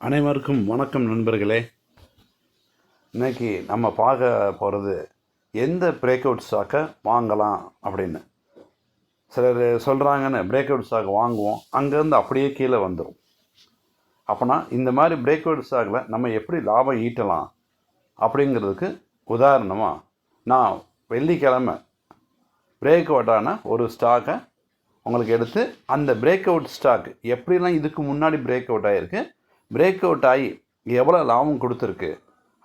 அனைவருக்கும் வணக்கம் நண்பர்களே. இன்றைக்கி நம்ம பார்க்க போகிறது எந்த பிரேக் அவுட் ஸ்டாக்கை வாங்கலாம் அப்படின்னு. சிலர் சொல்கிறாங்கன்னு பிரேக் அவுட் ஸ்டாக் வாங்குவோம் அங்கேருந்து அப்படியே கீழே வந்துடும் அப்போனா இந்த மாதிரி பிரேக் அவுட் ஸ்டாக்கில் நம்ம எப்படி லாபம் ஈட்டலாம் அப்படிங்கிறதுக்கு உதாரணமாக நான் வெள்ளிக்கிழமை பிரேக் அவுட்டான ஒரு ஸ்டாக்கை உங்களுக்கு எடுத்து அந்த பிரேக் அவுட் ஸ்டாக் எப்படிலாம் இதுக்கு முன்னாடி பிரேக் அவுட் ஆகிருக்கு பிரேக் அவுட் ஆகி எவ்வளோ லாபம் கொடுத்துருக்கு?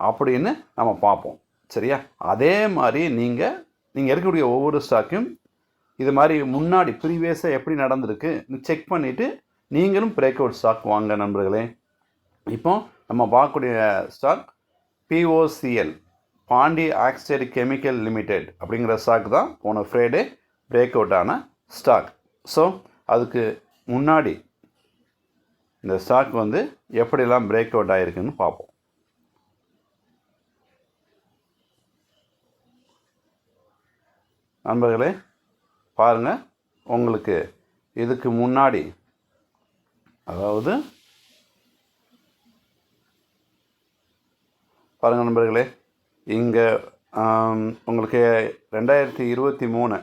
அப்படின்னு நம்ம பார்ப்போம். சரியா? அதே மாதிரி நீங்கள் நீங்கள் இருக்கக்கூடிய ஒவ்வொரு ஸ்டாக்கையும் இது மாதிரி முன்னாடி ப்ரீவியஸாக எப்படி நடந்திருக்கு? செக் பண்ணிவிட்டு நீங்களும் பிரேக் அவுட் ஸ்டாக் வாங்க நண்பர்களே. இப்போ நம்ம பார்க்கக்கூடிய stock POCL Pondy oxide chemical limited அப்படிங்கிற ஸ்டாக் தான் போன ஃப்ரைடே பிரேக் அவுட் ஆன ஸ்டாக் ஸோ அதுக்கு முன்னாடி இந்த ஸ்டாக் வந்து எப்படிலாம் பிரேக் அவுட் ஆகிருக்குன்னு பார்ப்போம். நண்பர்களே பாருங்கள் உங்களுக்கு இதுக்கு முன்னாடி அதாவது பாருங்கள் நண்பர்களே இங்கே உங்களுக்கு ரெண்டாயிரத்தி இருபத்தி மூணு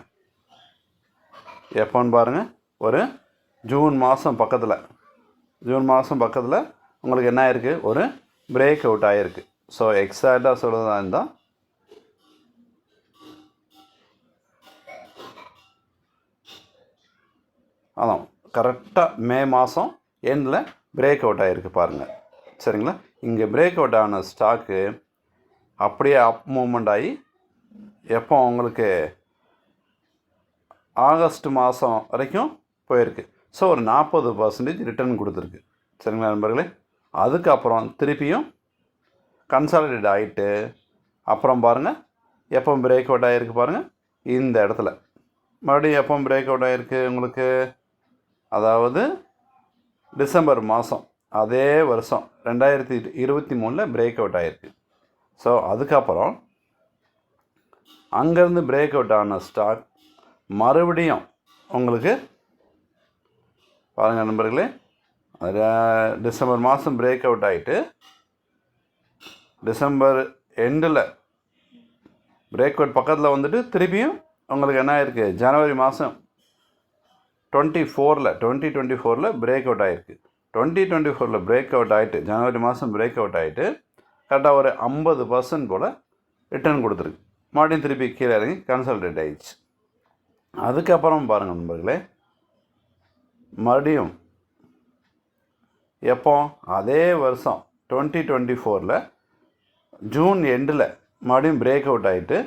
எப்போன்னு பாருங்கள் ஒரு ஜூன் மாதம் பக்கத்தில். ஜூன் மாதம் பக்கத்தில் உங்களுக்கு என்ன ஆயிருக்கு? ஒரு பிரேக் அவுட் ஆகிருக்கு ஸோ எக்ஸாக்டாக சொல்கிறதா இருந்தால் அதான் கரெக்டாக மே மாதம் எண்டில் பிரேக் அவுட் ஆகிருக்கு பாருங்கள் சரிங்களா? இங்கே பிரேக் அவுட் ஆன ஸ்டாக்கு அப்படியே அப் மூமெண்ட் ஆகி எப்போ உங்களுக்கு ஆகஸ்ட் மாதம் வரைக்கும் போயிருக்கு. ஸோ ஒரு நாற்பது பர்சன்டேஜ் ரிட்டர்ன் கொடுத்துருக்கு. சரிங்களா நண்பர்களே? அதுக்கப்புறம் திருப்பியும் கன்சாலிடேட் ஆகிட்டு அப்புறம் பாருங்கள் எப்போ பிரேக் அவுட் ஆகிருக்கு பாருங்கள் இந்த இடத்துல. மறுபடியும் எப்போ பிரேக் அவுட் ஆகிருக்கு உங்களுக்கு? அதாவது டிசம்பர் மாதம் அதே வருஷம் ரெண்டாயிரத்தி இருபத்தி மூணில் பிரேக் அவுட் ஆகிருக்கு ஸோ அதுக்கப்புறம் அங்கேருந்து பிரேக் அவுட் ஆன ஸ்டாக் மறுபடியும் உங்களுக்கு பாருங்கள் நண்பர்களே. அது டிசம்பர் மாதம் பிரேக் அவுட் ஆகிட்டு டிசம்பர் எண்டில் பிரேக் அவுட் பக்கத்தில் வந்துட்டு திருப்பியும் உங்களுக்கு என்ன ஆயிருக்கு? ஜனவரி மாதம் டுவெண்ட்டி ஃபோரில் டுவெண்ட்டி டுவெண்ட்டி ஃபோரில் பிரேக் அவுட் ஆகிருக்கு டுவெண்ட்டி டுவெண்ட்டி ஃபோரில் பிரேக் அவுட் ஆகிட்டு ஜனவரி மாதம் பிரேக் அவுட் ஆகிட்டு கரெக்டாக ஒரு ஐம்பது பர்சன்ட் போல் ரிட்டர்ன் கொடுத்துருக்கு. மறுபடியும் திருப்பி கீழே இறங்கி கன்சல்டேட் ஆயிடுச்சு. அதுக்கப்புறம் பாருங்கள் நண்பர்களே மறுபடியும் எப்போ? அதே வருஷம் டுவெண்ட்டி டுவெண்ட்டி ஃபோரில் ஜூன் எண்டில் மறுபடியும் பிரேக் அவுட் ஆகிட்டு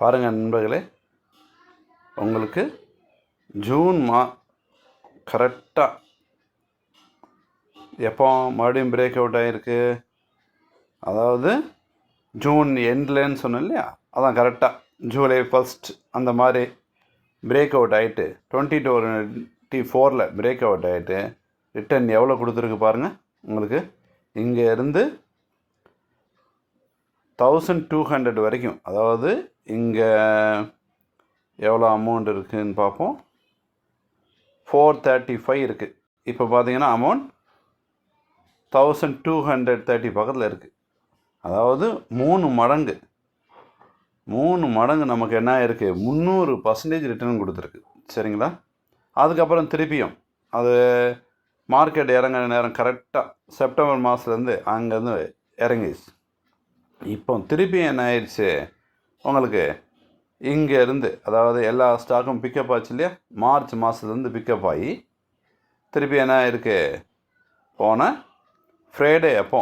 பாருங்கள் நண்பர்களே உங்களுக்கு ஜூன் மா கரெக்டாக எப்போ மறுபடியும் பிரேக் அவுட் ஆகிருக்கு அதாவது ஜூன் எண்ட்லன்னு சொன்னேன் இல்லையா? அதான் கரெக்டாக ஜூலை ஃபஸ்ட் அந்த மாதிரி பிரேக் அவுட் ஆகிட்டு டுவெண்ட்டி டுவெண்ட்டி ஃபோரில் பிரேக் அவுட் ஆகிட்டு ரிட்டர்ன் எவ்வளோ கொடுத்துருக்கு பாருங்கள் உங்களுக்கு இங்கே இருந்து தௌசண்ட் டூ ஹண்ட்ரட் வரைக்கும். அதாவது இங்கே எவ்வளோ அமௌண்ட் இருக்குதுன்னு பார்ப்போம். ஃபோர் தேர்ட்டி ஃபைவ் இருக்குது இப்போ பார்த்தீங்கன்னா amount thousand two hundred thirty பக்கத்தில் இருக்குது அதாவது மூணு மடங்கு. மூணு மடங்கு நமக்கு என்ன இருக்குது முந்நூறு பர்சன்டேஜ் ரிட்டர்ன் கொடுத்துருக்கு. சரிங்களா? அதுக்கப்புறம் திருப்பியும் அது மார்க்கெட் இறங்குற நேரம் கரெக்டாக செப்டம்பர் மாதத்துலேருந்து அங்கேருந்து இறங்கிடுச்சு. இப்போ திருப்பி என்ன ஆயிடுச்சு? உங்களுக்கு இங்கேருந்து அதாவது எல்லா ஸ்டாக்கும் பிக்கப் ஆச்சு இல்லையா? மார்ச் மாதத்துலேருந்து பிக்கப் ஆகி திருப்பி என்ன ஆயிருக்கு? போன ஃப்ரைடே அப்போ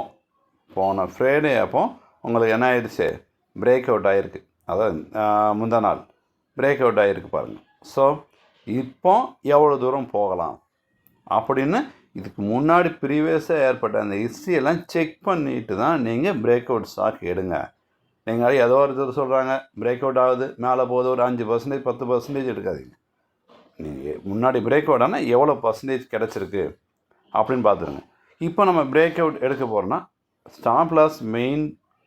போன ஃப்ரைடே அப்போ உங்களுக்கு என்ன ஆயிடுச்சு? பிரேக் அவுட் ஆகிருக்கு அதான் முந்தா நாள். பிரேக் அவுட் ஆகிருக்கு பாருங்கள் ஸோ இப்போ எவ்வளோ தூரம் போகலாம்? அப்படின்னு இதுக்கு முன்னாடி ப்ரீவியஸாக ஏற்பட்ட அந்த ஹிஸ்ட்ரியெல்லாம் செக் பண்ணிட்டு தான் நீங்கள் பிரேக் அவுட் ஸ்டாக் எடுங்க நீங்கள் ஏதோ ஒருத்தர் சொல்கிறாங்க பிரேக் அவுட் ஆகுது மேலே போகுது ஒரு அஞ்சு பர்சன்டேஜ் பத்து பர்சன்டேஜ் எடுக்காதீங்க. நீங்கள் முன்னாடி பிரேக் அவுட் ஆனால் எவ்வளோ பர்சன்டேஜ் கிடச்சிருக்கு அப்படின்னு பார்த்துருங்க. இப்போ நம்ம பிரேக் அவுட் எடுக்க போகிறோன்னா ஸ்டாப் லாஸ் மெயின்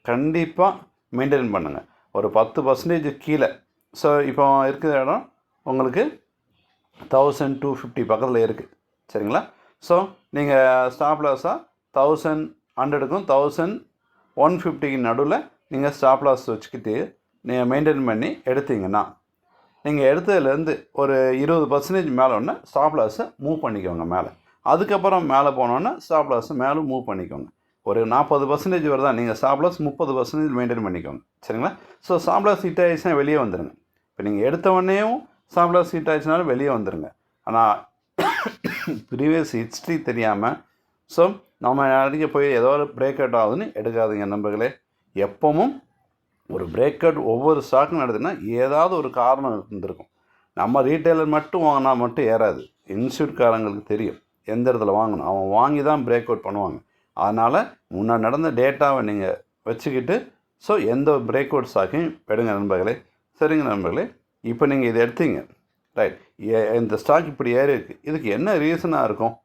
கண்டிப்பாக மெயின்டைன் பண்ணுங்கள் ஒரு பத்து பர்சன்டேஜ் கீழே. ஸோ இப்போ இருக்கிற இடம் உங்களுக்கு தௌசண்ட் டூ ஃபிஃப்டி பக்கத்தில் இருக்குது சரிங்களா? ஸோ நீங்கள் ஸ்டாப் லாஸாக தௌசண்ட் ஹண்ட்ரடுக்கும் தௌசண்ட் ஒன் ஃபிஃப்டிக்கு நடுவில் நீங்கள் ஸ்டாப் லாஸ் வச்சுக்கிட்டு நீங்கள் மெயின்டைன் பண்ணி எடுத்தீங்கன்னா நீங்கள் எடுத்ததுலேருந்து ஒரு இருபது பர்சன்டேஜ் மேலே ஒன்று ஸ்டாப் லாஸை மூவ் பண்ணிக்கோங்க மேலே. அதுக்கப்புறம் மேலே போனோன்னா ஸ்டாப் லாஸை மேலே மூவ் பண்ணிக்கோங்க. ஒரு நாற்பது பர்சன்டேஜ் வருதா நீங்கள் ஸ்டாப் லாஸ் முப்பது பர்சன்டேஜ் மெயின்டைன் பண்ணிக்கோங்க. சரிங்களா? ஸோ ஸ்டாப் லாஸ் ஹிட் ஆயிடுச்சுன்னா வெளியே வந்துடுங்க இப்போ நீங்கள் எடுத்தவொடனேயும் ஸ்டாப் லாஸ் ஹிட் ஆயிடுச்சுனாலும் வெளியே வந்துடுங்க ஆனால் ப்ரீவியஸ் ஹிஸ்ட்ரி தெரியாமல் ஸோ நம்ம அடிக்க போய் ஏதோ ஒரு பிரேக் அவுட் ஆகுதுன்னு எடுக்காதீங்க நண்பர்களே. எப்பவும் ஒரு பிரேக் அவுட் ஒவ்வொரு ஸ்டாக்கும் நடக்குதுன்னா ஏதாவது ஒரு காரணம் இருந்திருக்கும். நம்ம ரீட்டைலர் மட்டும் வாங்கினா மட்டும் ஏறாது. இன்ஸ்டியூட்காரங்களுக்கு தெரியும். எந்த இடத்துல வாங்கணும்? அவன் வாங்கி தான் பிரேக் அவுட் பண்ணுவாங்க. அதனால் முன்னாடி நடந்த டேட்டாவை நீங்கள் வச்சுக்கிட்டு ஸோ எந்த பிரேக் அவுட் ஸ்டாக்கையும் எடுங்க நண்பர்களே. சரிங்க நண்பர்களே. இப்போ நீங்கள் இதை எடுத்தீங்க. ரைட் இந்த ஸ்டாக் இப்படி ஏறி இருக்குது இதுக்கு என்ன ரீசனாக இருக்கும்?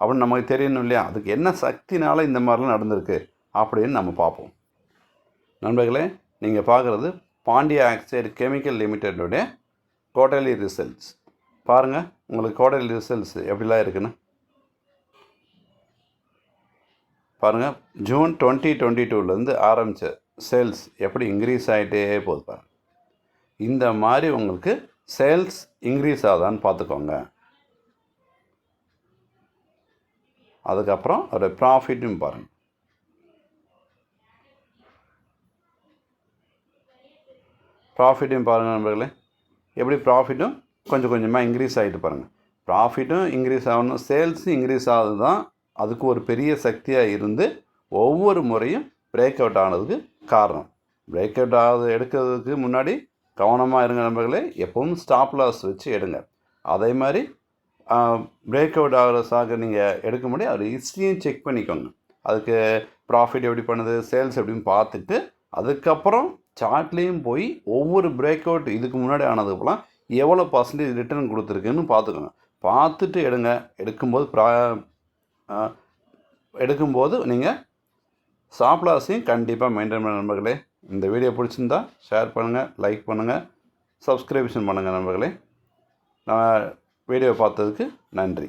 அப்படின்னு நமக்கு தெரியணும் இல்லையா? அதுக்கு என்ன சக்தினால் இந்த மாதிரிலாம் நடந்திருக்கு? அப்படின்னு நம்ம பார்ப்போம். நண்பர்களே நீங்கள் பார்க்குறது பாண்டியா ஆக்சைடு கெமிக்கல் லிமிட்டடுடைய குவார்டர்லி ரிசல்ட்ஸ் பாருங்கள் உங்களுக்கு குவார்டர்லி ரிசல்ட்ஸ் எப்படிலாம் இருக்குன்னு. பாருங்கள் ஜூன் டுவெண்ட்டி டுவெண்ட்டி டூலேருந்து ஆரம்பித்த சேல்ஸ் எப்படி இன்க்ரீஸ் ஆகிட்டே போகுது பாருங்கள் இந்த மாதிரி உங்களுக்கு சேல்ஸ் இன்க்ரீஸ் ஆகுதான்னு பார்த்துக்கோங்க. அதுக்கப்புறம் ஒரு ப்ராஃபிட்டும் பாருங்கள் ப்ராஃபிட்டையும் பாருங்கள் நண்பர்களே. எப்படி ப்ராஃபிட்டும் கொஞ்சம் கொஞ்சமாக இன்க்ரீஸ் ஆகிட்டு பாருங்கள் ப்ராஃபிட்டும் இன்க்ரீஸ் ஆகணும். சேல்ஸும் இன்க்ரீஸ் ஆகுது தான் அதுக்கு ஒரு பெரிய சக்தியாக இருந்து ஒவ்வொரு முறையும் பிரேக் அவுட் ஆனதுக்கு காரணம். பிரேக் அவுட் ஆகுது எடுக்கிறதுக்கு முன்னாடி கவனமாக இருங்க நண்பர்களே. எப்பவும் ஸ்டாப் லாஸ் வச்சு எடுங்க. அதே மாதிரி பிரேக் அவுட் ஆகிற சாக நீங்கள் எடுக்க முடியும். அது ஹிஸ்ட்ரியும் செக் பண்ணிக்கோங்க. அதுக்கு ப்ராஃபிட் எப்படி பண்ணுது சேல்ஸ் எப்படின்னு பார்த்துட்டு அதுக்கப்புறம் சார்ட்லேயும் போய் ஒவ்வொரு பிரேக் அவுட் இதுக்கு முன்னாடி ஆனதுக்கெல்லாம் எவ்வளோ பர்சன்டேஜ் ரிட்டர்ன் கொடுத்துருக்குன்னு பார்த்துக்கோங்க. பார்த்துட்டு எடுங்க. எடுக்கும்போது ப்ரா எடுக்கும்போது நீங்கள் ஸ்டாப் லாஸையும் கண்டிப்பாக மெயின்டைன் பண்ண நண்பர்களே. இந்த வீடியோ பிடிச்சிருந்தா ஷேர் பண்ணுங்கள் லைக் பண்ணுங்கள் சப்ஸ்கிரிப்ஷன் பண்ணுங்கள் நண்பர்களே. நான் வீடியோ பார்த்ததுக்கு நன்றி.